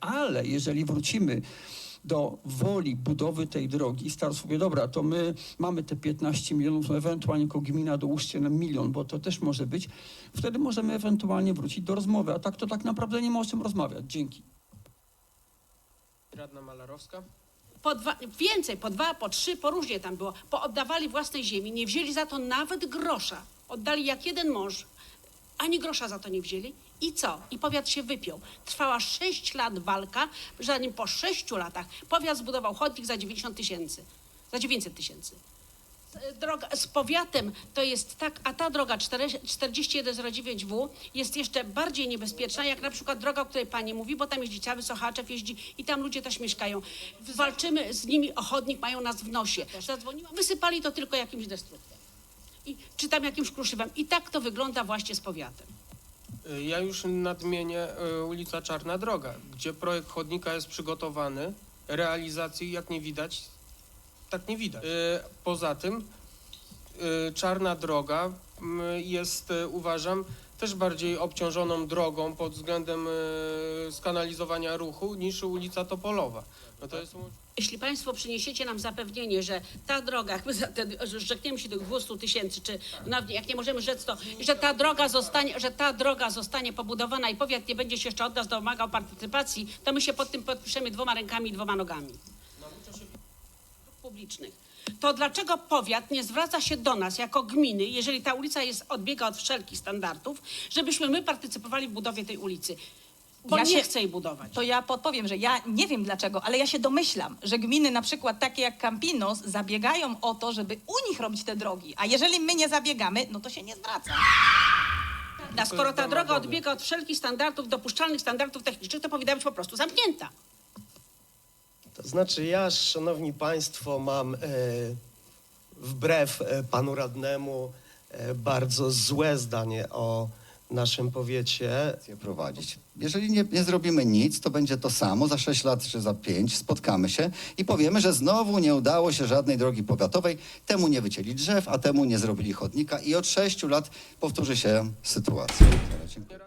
Ale jeżeli wrócimy do woli budowy tej drogi, starostwo powie, dobra, to my mamy te 15 milionów, no ewentualnie jako gmina dołóżcie nam milion, bo to też może być, wtedy możemy ewentualnie wrócić do rozmowy, a tak to tak naprawdę nie ma o czym rozmawiać. Dzięki. Radna Malarowska. po dwa, więcej, po dwa, po trzy, po różnie tam było, pooddawali własnej ziemi, nie wzięli za to nawet grosza. Oddali jak jeden mąż, ani grosza za to nie wzięli. I co? I powiat się wypiął. Trwała sześć lat walka, zanim po sześciu latach powiat zbudował chodnik za 90 tysięcy, za 900 tysięcy. Droga z powiatem to jest tak, a ta droga 4109W jest jeszcze bardziej niebezpieczna, jak na przykład droga, o której pani mówi, bo tam jeździ cały Sochaczew, jeździ i tam ludzie też mieszkają. Walczymy z nimi o chodnik, mają nas w nosie. Zadzwoniłam, wysypali to tylko jakimś destruktem. I, czy tam jakimś kruszywem. I tak to wygląda właśnie z powiatem. Ja już nadmienię y, ulica Czarna Droga, gdzie projekt chodnika jest przygotowany, realizacji jak nie widać, tak nie widać. Y, Poza tym y, Czarna Droga jest, uważam, też bardziej obciążoną drogą pod względem y, skanalizowania ruchu niż ulica Topolowa. No to jest Jeśli Państwo przyniesiecie nam zapewnienie, że ta droga, jak my że rzekniemy się tych 200 tysięcy, czy nawet jak nie możemy rzec to, że ta droga zostanie, że ta droga zostanie pobudowana i powiat nie będzie się jeszcze od nas domagał partycypacji, to my się pod tym podpiszemy dwoma rękami i dwoma nogami. Publicznych. To dlaczego powiat nie zwraca się do nas jako gminy, jeżeli ta ulica jest, odbiega od wszelkich standardów, żebyśmy my partycypowali w budowie tej ulicy? Bo Ja nie się- chce jej budować. To ja podpowiem, że ja nie wiem dlaczego, ale ja się domyślam, że gminy na przykład takie jak Campinos zabiegają o to, żeby u nich robić te drogi, a jeżeli my nie zabiegamy, no to się nie zwraca. A skoro ta droga odbiega od wszelkich standardów, dopuszczalnych standardów technicznych, to powinna być po prostu zamknięta. To znaczy ja, szanowni państwo, mam e, wbrew e, panu radnemu e, bardzo złe zdanie o naszym powiecie. je prowadzić. Jeżeli nie, nie zrobimy nic, to będzie to samo za 6 lat czy za 5 spotkamy się i powiemy, że znowu nie udało się żadnej drogi powiatowej, temu nie wycięli drzew, a temu nie zrobili chodnika i od 6 lat powtórzy się sytuacja. Dziękuję.